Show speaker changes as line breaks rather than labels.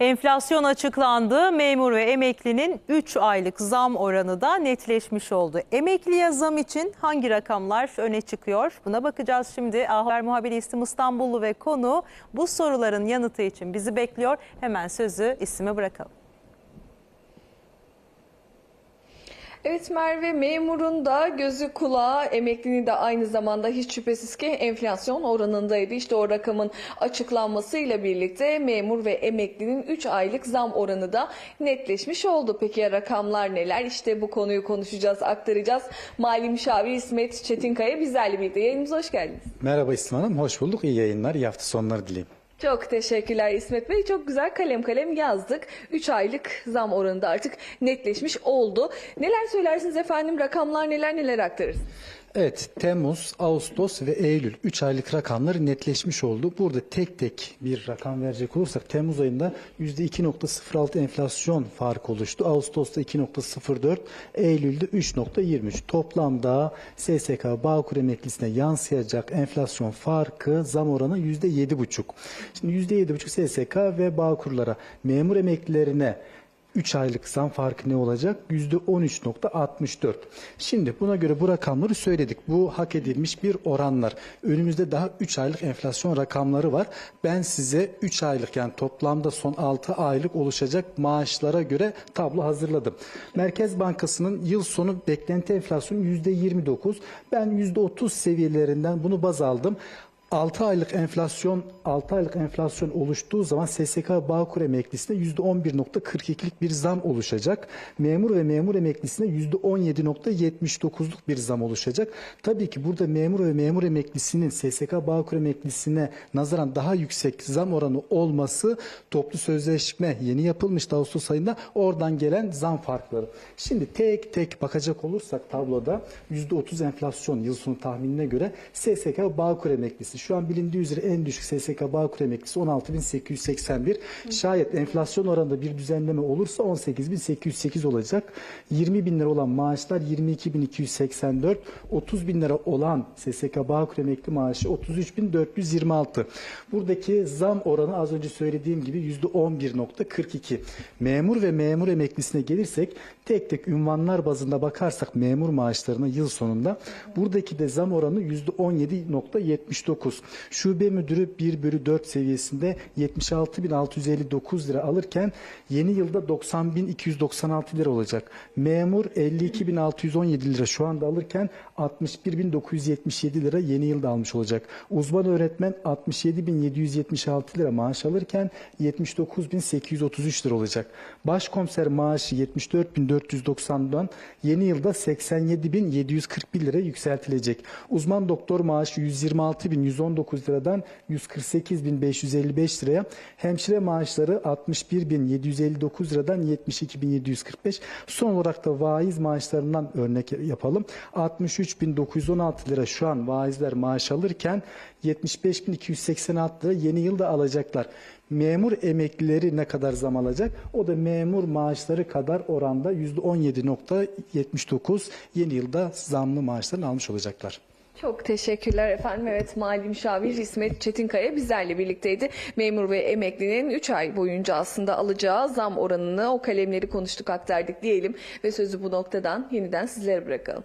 Enflasyon açıklandı. Memur ve emeklinin 3 aylık zam oranı da netleşmiş oldu. Emekliye zam için hangi rakamlar öne çıkıyor? Buna bakacağız şimdi. Haber muhabiri İstim İstanbullu ve konu bu soruların yanıtı için bizi bekliyor. Hemen sözü İstim'e bırakalım.
Evet Merve memurun da gözü kulağı emeklinin de aynı zamanda hiç şüphesiz ki enflasyon oranındaydı. İşte o rakamın açıklanmasıyla birlikte memur ve emeklinin 3 aylık zam oranı da netleşmiş oldu. Peki ya rakamlar neler? İşte bu konuyu konuşacağız, aktaracağız. Mali Müşavir İsmet Çetinkaya bizlerle birlikte yayınımıza hoş geldiniz.
Merhaba İslam Hanım, hoş bulduk. İyi yayınlar, iyi hafta sonları dileyim.
Çok teşekkürler İsmet Bey. Çok güzel kalem kalem yazdık. 3 aylık zam oranı da artık netleşmiş oldu. Neler söylersiniz efendim? Rakamlar neler neler aktarırsınız?
Evet, Temmuz, Ağustos ve Eylül 3 aylık rakamları netleşmiş oldu. Burada tek tek bir rakam verecek olursak Temmuz ayında %2.06 enflasyon farkı oluştu. Ağustos'ta 2.04, Eylül'de 3.23. Toplamda SSK Bağkur emeklisine yansıyacak enflasyon farkı zam oranı %7.5. Şimdi %7.5 SSK ve Bağkurlara, memur emeklilerine 3 aylık zam farkı ne olacak? %13.64. Şimdi buna göre bu rakamları söyledik. Bu hak edilmiş bir oranlar. Önümüzde daha 3 aylık enflasyon rakamları var. Ben size 3 aylık yani toplamda son 6 aylık oluşacak maaşlara göre tablo hazırladım. Merkez Bankası'nın yıl sonu beklenti enflasyonu %29. Ben %30 seviyelerinden bunu baz aldım. 6 aylık enflasyon 6 aylık enflasyon oluştuğu zaman SSK Bağkur emeklisine %11.42'lik bir zam oluşacak. Memur ve memur emeklisine %17.79'luk bir zam oluşacak. Tabii ki burada memur ve memur emeklisinin SSK Bağkur emeklisine nazaran daha yüksek zam oranı olması toplu sözleşme yeni yapılmıştı Ağustos ayında oradan gelen zam farkları. Şimdi tek tek bakacak olursak tabloda %30 enflasyon yıl sonu tahminine göre SSK Bağkur emeklisi şu an bilindiği üzere en düşük SSK Bağkur emeklisi 16.881. Şayet enflasyon oranında bir düzenleme olursa 18.808 olacak. 20 bin lira olan maaşlar 22.284. 30 bin lira olan SSK Bağkur emekli maaşı 33.426. Buradaki zam oranı az önce söylediğim gibi %11.42. Memur ve memur emeklisine gelirsek tek tek ünvanlar bazında bakarsak memur maaşlarına yıl sonunda buradaki de zam oranı %17.79. Şube müdürü 1 bölü 4 seviyesinde 76.659 lira alırken yeni yılda 90.296 lira olacak. Memur 52.617 lira şu anda alırken 61.977 lira yeni yılda almış olacak. Uzman öğretmen 67.776 lira maaş alırken 79.833 lira olacak. Başkomiser maaşı 74.490'dan yeni yılda 87.741 lira yükseltilecek. Uzman doktor maaşı 126.119 liradan 148.555 liraya, hemşire maaşları 61.759 liradan 72.745. Son olarak da vaiz maaşlarından örnek yapalım. 63.916 lira şu an vaizler maaş alırken 75.286 lira yeni yılda alacaklar. Memur emeklileri ne kadar zam alacak? O da memur maaşları kadar oranda %17.79 yeni yılda zamlı maaşlarını almış olacaklar.
Çok teşekkürler efendim. Evet Mali Müşavir İsmet Çetinkaya bizlerle birlikteydi. Memur ve emeklinin 3 ay boyunca aslında alacağı zam oranını o kalemleri konuştuk aktardık diyelim ve sözü bu noktadan yeniden sizlere bırakalım.